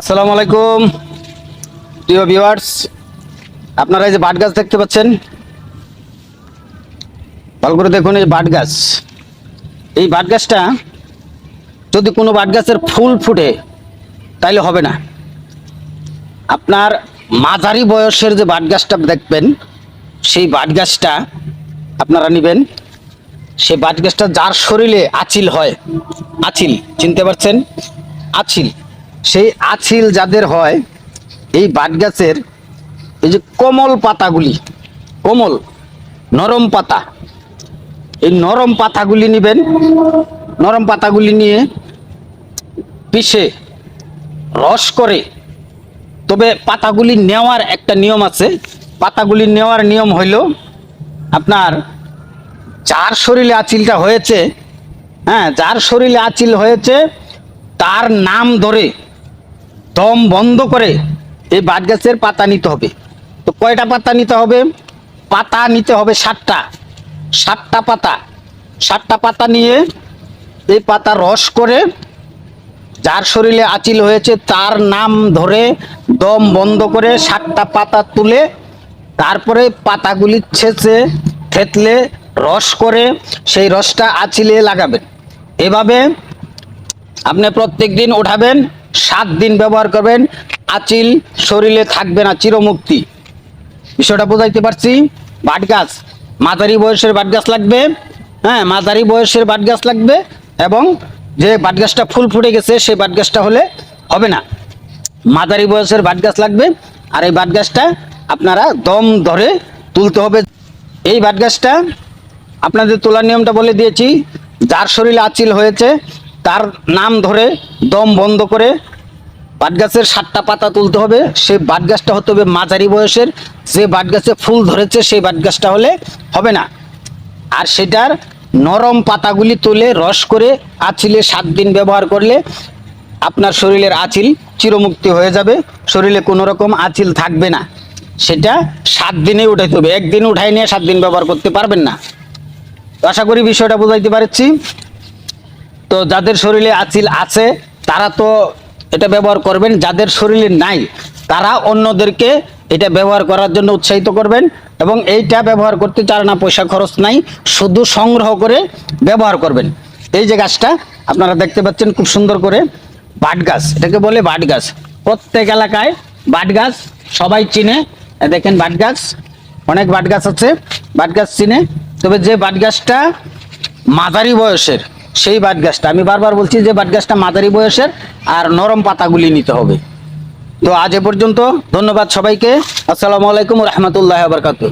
আসসালামু আলাইকুম। প্রিয় ভিউয়ার্স আপনারা এই যে বাট গাছ দেখতে পাচ্ছেন? ভালো করে দেখুন এই বাট গাছ। এই বাট গাছটা যদি কোনো বাট গাছের ফুল ফুটে, তাইলে হবে না। আপনার মাঝারি বয়সের যে বাট গাছটা দেখবেন, সেই বাট গাছটা আপনারা নেবেন। সেই বাট গাছটা যার শরীরে আচিল হয়, আচিল, চিনতে পারছেন? আচিল। সেই আচিল যাদের হয়, এই বাট গাছের এই যে কোমল পাতাগুলি, কোমল নরম পাতা, এই নরম পাতাগুলি নেবেন, নরম পাতাগুলি নিয়ে পিষে, রস করে, তবে পাতাগুলি নেওয়ার একটা নিয়ম আছে। পাতাগুলি নেওয়ার নিয়ম হইল আপনার, যার শরীরে আচিলটা হয়েছে হ্যাঁ যার শরীরে আচিল হয়েছে, তার নাম ধরে দম বন্ধ করে এই বাট গাছের পাতা নিতে হবে। তো কয়টা পাতা নিতে হবে? পাতা নিতে হবে সাতটা। সাতটা পাতা। সাতটা পাতা নিয়ে এই পাতা রস করে যার শরীরে আচিল হয়েছে তার নাম ধরে দম বন্ধ করে সাতটা পাতা তুলে তারপরে পাতাগুলি ছেঁচে, থেতলে রস করে সেই রসটা আচিলে লাগাবেন। এভাবে আপনি প্রত্যেক দিন উঠাবেন সাত দিন ব্যবহার করবেন, আচিল শরীরে থাকবে না, চিরমুক্তি। বিষয়টা বোঝাইতে পারছি? বাট গাছ মাঝারি বয়সের বাট গাছ লাগবে হ্যাঁ মাঝারি বয়সের বাট গাছ লাগবে এবং যে বাট গাছটা ফুল ফুটে গেছে, সেই বাট গাছটা হলে হবে না। মাঝারি বয়সের বাট গাছ লাগবে, আর এই বাট গাছটা আপনারা দম ধরে তুলতে হবে। এই বাট গাছটা আপনাদের তোলার নিয়মটা বলে দিয়েছি, যার শরীরে আচিল হয়েছে তার নাম ধরে দম বন্ধ করে বাট গাছের সাতটা পাতা তুলতে হবে। সেই বাট গাছটা হতে হবে মাঝারি বয়সের। যে বাট গাছে ফুল ধরেছে সেই বাট গাছটা হলে হবে না। আর সেটার নরম পাতাগুলি তুলে রস করে আচিলে সাত দিন ব্যবহার করলে আপনার শরীরের আচিল চিরমুক্তি হয়ে যাবে। শরীরে কোনো রকম আচিল থাকবে না। সেটা সাত দিনে উঠাইতে হবে। একদিন উঠাই নিয়ে সাত দিন ব্যবহার করতে পারবেন না। আশা করি বিষয়টা বোঝাইতে পারছি। তো যাদের শরীরে আচিল আছে, তারা তো এটা ব্যবহার করবেন। যাদের শরীরে নাই, তারা অন্যদেরকে এটা ব্যবহার করার জন্য উৎসাহিত করবেন এবং এইটা ব্যবহার করতে চার না, পয়সা খরচ নাই, শুধু সংগ্রহ করে ব্যবহার করবেন। এই যে গাছটা, আপনারা দেখতে পাচ্ছেন খুব সুন্দর করে বাট গাছ। এটাকে বলে বাট গাছ। প্রত্যেক এলাকায় বাট গাছ, সবাই চিনে। দেখেন বাট গাছ, অনেক বাট গাছ আছে, বাট গাছ চিনে। তবে যে বাট গাছটা মাঝারি বয়সের সেই বাট গাছটা আমি বারবার বলছি যে বাট গাছটা মাদারি বয়সের আর নরম পাতাগুলি নিতে হবে। তো আজ এ পর্যন্ত ধন্যবাদ সবাইকে। আসসালামু আলাইকুম রহমতুল্লাহ বারকাতুহ।